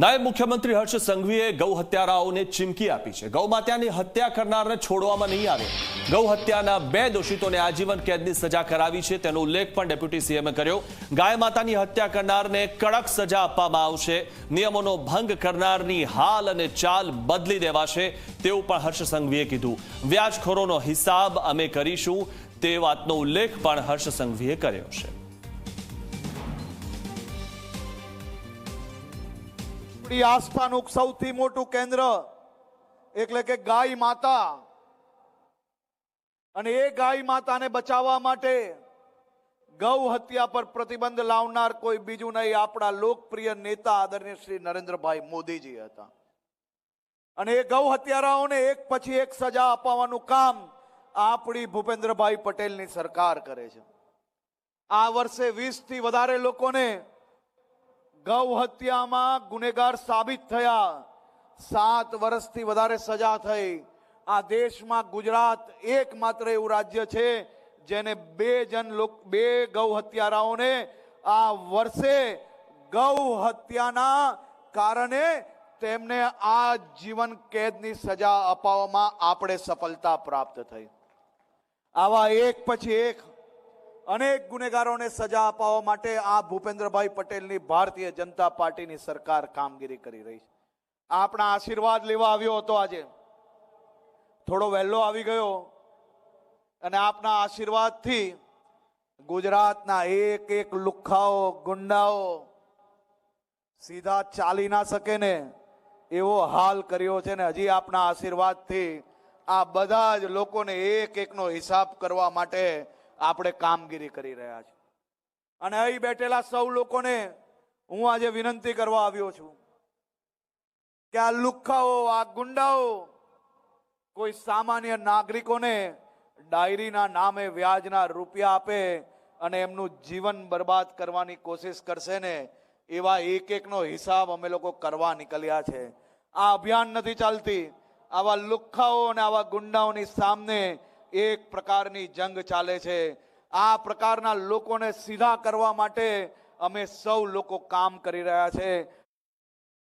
નાયબ મુખ્યમંત્રી હર્ષ સંઘવીએ ગૌ હત્યારાઓને ચીમકી આપી છે. ગૌ માતાની હત્યા કરનારને છોડવામાં નહીં આવે. ગૌ હત્યાના બે દોષિતોને આજીવન કેદની સજા કરાવી છે. તેનો ઉલ્લેખ પણ ડેપ્યુટી સીએમએ કર્યો. ગાય માતાની હત્યા કરનારને કડક સજા આપવામાં આવશે. નિયમોનો ભંગ કરનારની હાલ અને ચાલ બદલી દેવાશે. તેવું પણ હર્ષ સંઘવીએ કીધું. વ્યાજખોરોનો હિસાબ અમે કરીશું. તે વાતનો ઉલ્લેખ પણ હર્ષ સંઘવીએ કર્યો છે. આપણી આસ્થાનું સૌથી મોટું કેન્દ્ર એટલે કે ગાય માતા. અને એ ગાય માતાને બચાવવા માટે ગૌ હત્યા પર પ્રતિબંધ લાવનાર કોઈ બીજું નહીં આપણા લોકપ્રિય નેતા આદરણીય શ્રી નરેન્દ્રભાઈ મોદીજી હતા. અને એ ગૌ હત્યારાઓને એક પછી એક સજા અપાવવાનું કામ આપણી ભૂપેન્દ્રભાઈ પટેલની સરકાર કરે છે. આ વર્ષે વીસથી વધારે લોકોને ગૌ હત્યામાં ગુનેગાર સાબિત થયા. સાત વર્ષથી વધારે સજા થઈ. આ દેશમાં ગુજરાત એકમાત્ર એવું રાજ્ય છે, જેને બે જન બે ગૌ હત્યારાઓને આ વર્ષે ગૌ હત્યાના કારણે તેમને આ જીવન કેદની સજા અપાવવામાં આપણે સફળતા પ્રાપ્ત થઈ. આવા એક પછી એક અનેક ગુનેગારોને સજા અપાવવા માટે આ ભૂપેન્દ્રભાઈ પટેલની ભારતીય જનતા પાર્ટીની સરકાર કામગીરી કરી રહી છે. આપણા આશીર્વાદ લેવા આવ્યો હતો આજે. થોડો વહેલો આવી ગયો અને આપના આશીર્વાદથી ગુજરાતના એક એક લુખ્ખાઓ, ગુંડાઓ સીધા ચાલી ના શકે ને એવો હાલ કર્યો છે ને હજી આપના આશીર્વાદથી આ બધા જ લોકોને એક એકનો હિસાબ કરવા માટે આપણે કામગીરી કરી રહ્યા છીએ. અને અહીં બેઠેલા સૌ લોકોને હું આજે વિનંતી કરવા આવ્યો છું કે આ લુખ્ખાઓ, આ ગુંડાઓ કોઈ સામાન્ય નાગરિકોને ડાયરીના નામે વ્યાજના રૂપિયા આપે અને એમનું જીવન બરબાદ કરવાની કોશિશ કરશે ને, એવા એક એકનો હિસાબ અમે લોકો કરવા નીકળ્યા છે. આ અભિયાન નથી ચાલતી. આવા લુખ્ખાઓ અને આવા ગુંડાઓની સામે એક પ્રકારની જંગ ચાલે છે. આ પ્રકારના લોકોને સીધા કરવા માટે અમે સૌ લોકો કામ કરી રહ્યા છે.